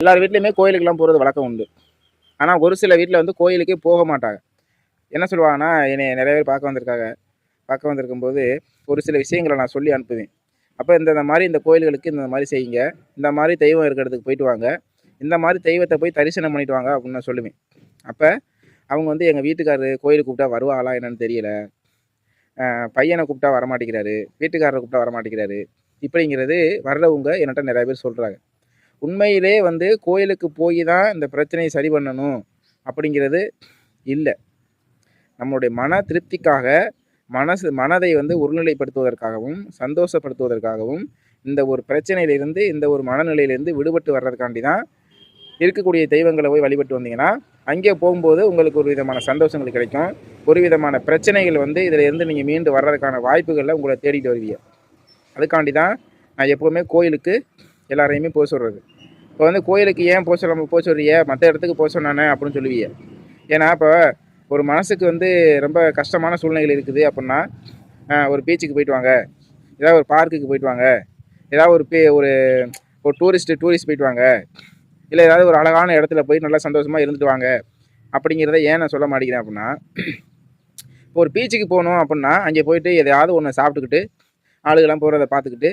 எல்லார் வீட்லேயுமே கோயிலுக்கெல்லாம் போகிறது வழக்கம் உண்டு. ஆனால் ஒரு சில வீட்டில் வந்து கோயிலுக்கே போக மாட்டாங்க. என்ன சொல்லுவாங்கன்னா என்னை நிறைய பேர் பார்க்க வந்திருக்காங்க. பார்க்க வந்திருக்கும்போது ஒரு சில விஷயங்களை நான் சொல்லி அனுப்புவேன். அப்போ இந்த இந்த மாதிரி இந்த கோயில்களுக்கு இந்த மாதிரி செய்யுங்க. இந்த மாதிரி தெய்வம் இருக்கிறதுக்கு போயிட்டு வாங்க. இந்த மாதிரி தெய்வத்தை போய் தரிசனம் பண்ணிட்டு வாங்க அப்படின்னு நான் சொல்லுவேன். அப்போ அவங்க வந்து எங்கள் வீட்டுக்காரரு கோயிலுக்கு கூப்பிட்டா வருவாளா என்னன்னு தெரியல. பையனை கூப்பிட்டா வரமாட்டேங்கிறாரு. வீட்டுக்காரரை கூப்பிட்டா வரமாட்டேங்கிறாரு. இப்படிங்கிறது வர்றவங்க என்கிட்ட நிறைய பேர் சொல்கிறாங்க உண்மையிலே வந்து கோயிலுக்கு போய் தான் இந்த பிரச்சனையை சரி பண்ணணும் அப்படிங்கிறது இல்லை. நம்மளுடைய மன திருப்திக்காக மனசு மனதை வந்து ஒருநிலைப்படுத்துவதற்காகவும் சந்தோஷப்படுத்துவதற்காகவும் இந்த ஒரு பிரச்சனையிலிருந்து இந்த ஒரு மனநிலையிலிருந்து விடுபட்டு வர்றதுக்காண்டி தான் இருக்கக்கூடிய தெய்வங்களை போய் வழிபட்டு வந்தீங்கன்னா அங்கே போகும்போது உங்களுக்கு ஒரு விதமான சந்தோஷங்கள் கிடைக்கும். ஒரு விதமான பிரச்சனைகள் வந்து இதில் இருந்து நீங்கள் மீண்டு வர்றதுக்கான வாய்ப்புகளில் உங்களை தேடிட்டு வருவீங்க. அதுக்காண்டி தான் நான் எப்போவுமே கோயிலுக்கு எல்லாரையுமே போக சொல்கிறது இப்போ வந்து கோயிலுக்கு ஏன் போக சொல்ல போக சொல்றிய மற்ற இடத்துக்கு போக சொன்னானே அப்படின்னு சொல்லுவீங்க. ஏன்னா இப்போ ஒரு மனசுக்கு வந்து ரொம்ப கஷ்டமான சூழ்நிலைகள் இருக்குது அப்படின்னா ஒரு பீச்சுக்கு போயிட்டு வாங்க. ஏதாவது ஒரு பார்க்குக்கு போயிட்டு வாங்க. ஏதாவது ஒரு பே ஒரு ஒரு டூரிஸ்ட்டு டூரிஸ்ட் போயிட்டு வாங்க. இல்லை ஏதாவது ஒரு அழகான இடத்துல போய் நல்லா சந்தோஷமாக இருந்துட்டு வாங்க. அப்படிங்கிறத ஏன் நான் சொல்ல மாட்டேங்கிறேன் அப்படின்னா இப்போ ஒரு பீச்சுக்கு போகணும் அப்படின்னா அங்கே போயிட்டு எதையாவது ஒன்று சாப்பிட்டுக்கிட்டு ஆளுகெல்லாம் போகிறத பார்த்துக்கிட்டு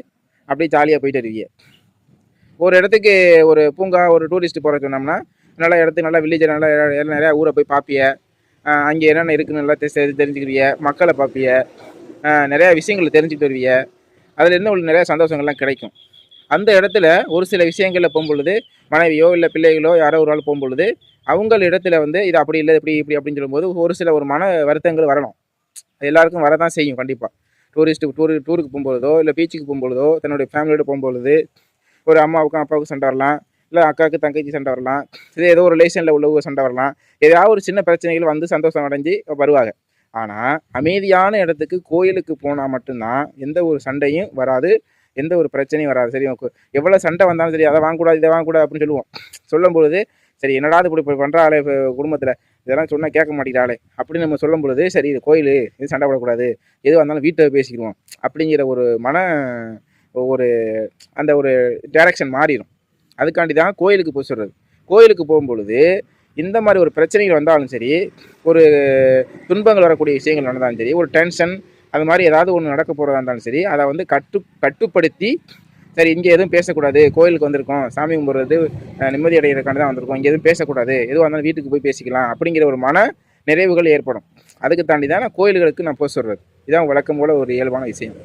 அப்படியே ஜாலியாக போயிட்டு இருக்கீங்க ஒரு இடத்துக்கு ஒரு பூங்கா ஒரு டூரிஸ்ட் போகிற சொன்னோம்னா நல்ல இடத்துக்கு நல்லா வில்லேஜ் நல்லா நிறையா ஊரை போய் பார்ப்பிய அங்கே என்னென்ன இருக்குன்னு நல்லா தெரி- தெரிஞ்சுக்கிறிய மக்களை பார்ப்பிய நிறையா விஷயங்களை தெரிஞ்சுட்டு வருவிய. அதில் இருந்து உங்களுக்கு நிறையா சந்தோஷங்கள்லாம் கிடைக்கும். அந்த இடத்துல ஒரு சில விஷயங்களில் போகும்பொழுது மனைவியோ இல்லை பிள்ளைகளோ யாரோ ஒரு ஆள் போகும்பொழுது அவங்கள இடத்துல வந்து இது அப்படி இல்லை இப்படி இப்படி அப்படின்னு சொல்லும்போது ஒரு சில ஒரு மன வருத்தங்கள் வரணும். எல்லாருக்கும் வரதான் செய்யும் கண்டிப்பாக டூரிஸ்ட்டு டூர் டூருக்கு போகும்பொழுதோ இல்லை பீச்சுக்கு போகும்பொழுதோ தன்னுடைய ஃபேமிலியோட போகும்பொழுது ஒரு அம்மாவுக்கும் அப்பாவுக்கும் சண்டை வரலாம். இல்லை அக்காவுக்கு தங்கைக்கு சண்டை வரலாம். இல்லை ஏதோ ஒரு ரிலேஷனில் உள்ளவங்க சண்டை வரலாம். ஏதாவது ஒரு சின்ன பிரச்சனைகள் வந்து சந்தோஷம் அடைஞ்சு வருவாங்க. ஆனால் அமைதியான இடத்துக்கு கோயிலுக்கு போனால் மட்டும்தான் எந்த ஒரு சண்டையும் வராது. எந்த ஒரு பிரச்சனையும் வராது. சரி எவ்வளோ சண்டை வந்தாலும் சரி அதை வாங்கக்கூடாது இதை வாங்கக்கூடாது அப்படின்னு சொல்லுவோம். சொல்லும்பொழுது சரி என்னடா இப்படி இப்படி பண்ணுறாளே குடும்பத்தில்? இதெல்லாம் சொன்னால் கேட்க மாட்டேங்கிறாளே அப்படின்னு நம்ம சொல்லும் பொழுது சரி இது கோயில் இது சண்டை போடக்கூடாது. எது வந்தாலும் வீட்டை பேசிக்கிடுவோம். அப்படிங்கிற ஒரு மன ஒரு அந்த ஒரு டைரக்ஷன் மாறிடும் அதுக்காண்டி தான் கோயிலுக்கு போய் சொல்கிறது கோயிலுக்கு போகும்பொழுது இந்த மாதிரி ஒரு பிரச்சனைகள் வந்தாலும் சரி ஒரு துன்பங்கள் வரக்கூடிய விஷயங்கள் நடந்தாலும் சரி ஒரு டென்ஷன் அது மாதிரி ஏதாவது ஒன்று நடக்க போகிறதா இருந்தாலும் சரி அதை வந்து கட்டு கட்டுப்படுத்தி சரி இங்கே எதுவும் பேசக்கூடாது கோயிலுக்கு வந்திருக்கோம் சாமி கும்பிட்றது நிம்மதி அடைகிறதுக்காண்டி தான் வந்திருக்கோம் இங்கே எதுவும் பேசக்கூடாது எதுவாக இருந்தாலும் வீட்டுக்கு போய் பேசிக்கலாம் அப்படிங்கிற ஒரு மன நிறைவுகள் ஏற்படும். அதுக்கு தாண்டி தான் நான் கோயில்களுக்கு நான் போக சொல்கிறது இதான் வழக்கம் போல ஒரு இயல்பான விஷயம்.